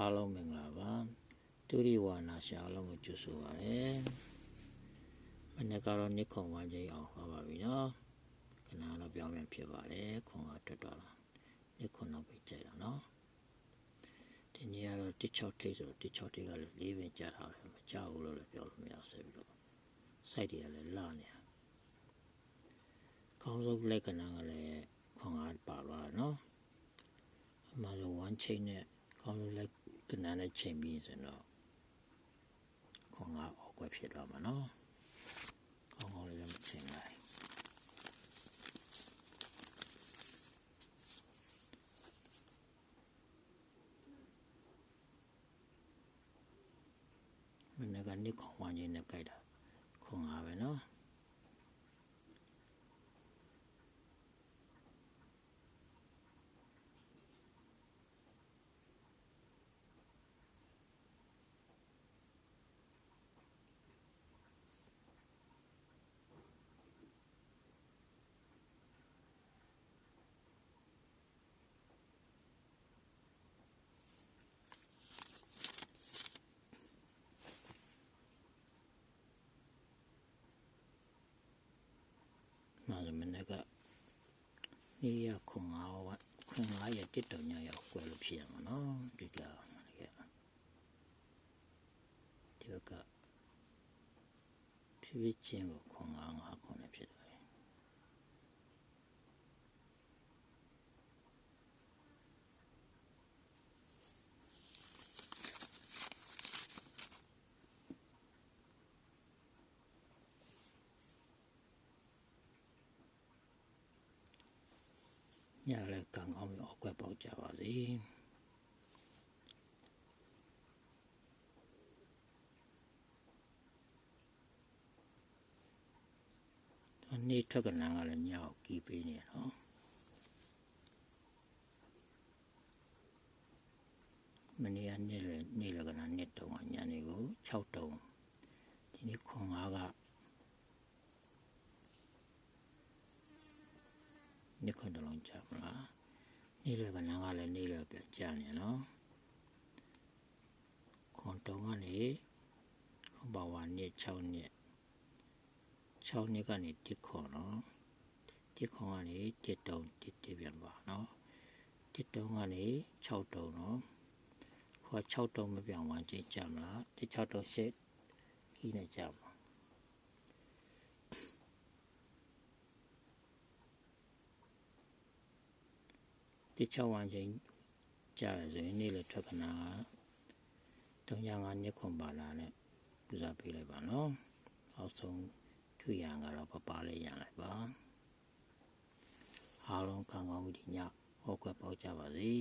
အားလုံးမင်္ဂလာပါဒုရိဝါနာရှာအားလုံးကိုကြိုဆိုပါရစေမနေ့ကတော့နှစ်ခုံဝမ်းကြီးအောင်ဟောပါပြီနော်ခဏတော့ပြောင်းပြန်ဖြစ်ပါတယ်ခွန်ကတက်တော့လာနှစ်ခုနောက်ပြီးကြိုက်တာနော်ဒီနေ့ကတော့16ထိပ်ဆို16ထိပ်ကလည်း၄ပင်ကြာထားတယ်မကြောက်ဘူးလို့လည်းပြောလို့မရဆက်ပြီးတော့စိုက်တွေကလည်းလာနေတာကောင်းဆုံးလက်ကနန်းကလည်းခွန်ကပါလာနော်အမှန်ဆိုဝမ်းချိန်နဲ့ကောင်းဆုံးလက် ကနန်းနဲ့ချိန်ပြီးဆိုတော့ခွန်ကအောက်ွက်ဖြစ်သွားမှာနော်ကောင်းကောင်းလေးလည်းချိန်လိုက်မနေ့ကနှစ်ခွန်ဝမ်းကြီးနဲ့ကြိုက်တာခွန်ကပဲနော် မှာမနေ့က နေရခွန်အားဝခွန်အားရတစ်တော်ညရောက်ကွယ်လို့ဖြစ်ရမှာနော်ဒီကဒီကဒီကဖြည်းဖြည်းချင်းကိုခွန်အားငါခွန်နဲ့ဖြစ်တယ် ညလည်းကံကောင်းပြီးအောက်ကွက်ပေါက်ကြပါစေ။ဒီနေ့ထွက်ကနန်းကလည်းညောက်ကီးပေးနေနော်။မနေ့ကနေ့လည်းနေ့လည်းကနန်းနေ့တုံးကညနေကို6တုံးဒီနေ့ခွန်၅က နှစ်ခွန်းတစ်လုံးကြာမလားနေ့လယ်ကနန်းကလည်းနေ့လယ်ပြန်ကြာနေနော်ခွန်တုံးကနေခွန်ပါဝါနှစ်6နှစ်6နှစ်ကနေတစ်ခွန်နော်တစ်ခွန်ကနေတစ်တုံးတစ်တစ်ပြန်ပါနော်တစ်တုံးကနေ6တုံးနော်ခွာ6တုံးမပြောင်းဝမ်းချင်းကြာမလားတစ်6တုံးရှစ်ကြီးနေကြာမ တိချဝမ်းချင်းကြားရဆိုရင်နေ့လေထွက်ကနာ305နှစ်ခွန်ပါလာနဲ့ပူဇော်ပေးလိုက်ပါနော်အောက်ဆုံးထွေရံကတော့ပပလေးရံလိုက်ပါအားလုံးခံကောင်းမှုဒီညဟောကွက်ပေါက်ကြပါစေ